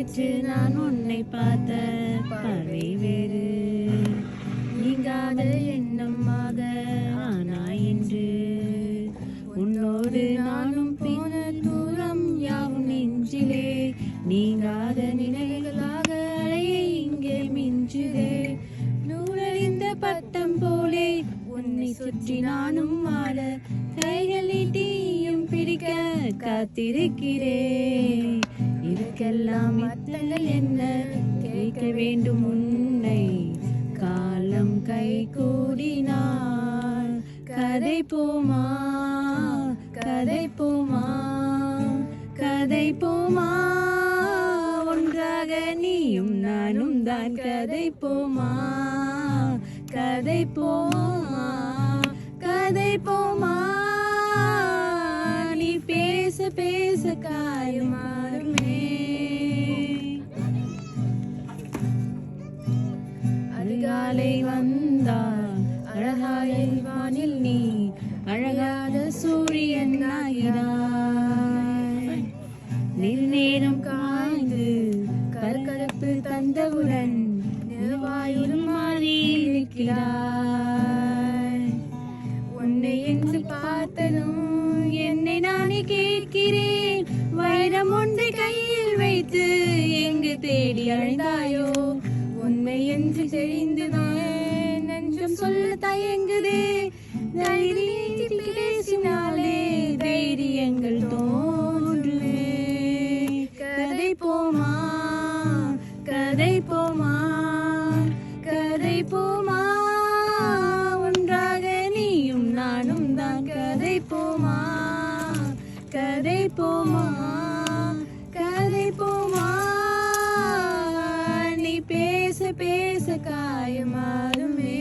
நேற்று நான் உன்னை பார்த்த பார்வை வேறு. நீங்காத எண்ணமாக ஆனா என்று. உன்னோடு நானும் போன தூரம் யாவும் நெஞ்சிலே. நீங்காத நினைவுகளாக அலையை இங்கே மிஞ்சுதே. நூலறிந்த பட்டம் போலே உன்னை சுற்றி நானும் ஆட கைகளில் தீயும் பிடிக்க காத்திருக்கிறேன். இதுக்கெல்லாம் அர்த்தங்கள் என்ன? கேட்க வேண்டும் உன்னை. காலம் கை கூடினால் கதை போமா? கதை போமா? கதை போமா? ஒன்றாக நீயும் நானும் தான் கதை போமா? கதை போமா? கதை போமா? நீ பேச பேச காயமா அதிகாலை வந்தால் அழகாய வானில் நீ அழகாத சூரியன் ஆகிறாய். நேரம் காய்ந்து கற்கரப்பு தந்தவுடன் நிலவாயுடன் மாறி இருக்கிறாய் உன்னை என்று பார்த்ததும் என்னை நானே கேட்கிறேன். வைரம் ஒன்றை கையில் வைத்து எங்கு தேடி அழைந்தாயோ நெஞ்சில் என்று நெஞ்சம் சொல்ல தயங்குதே. தைரியத்தில் பேசினாலே தைரியங்கள் தோன்றுவே கதை போமா? கதை போமா? கதை போமா? ஒன்றாக நீயும் நானும் தான் கதை போமா? கதை போமா? பேச காயமாறுமே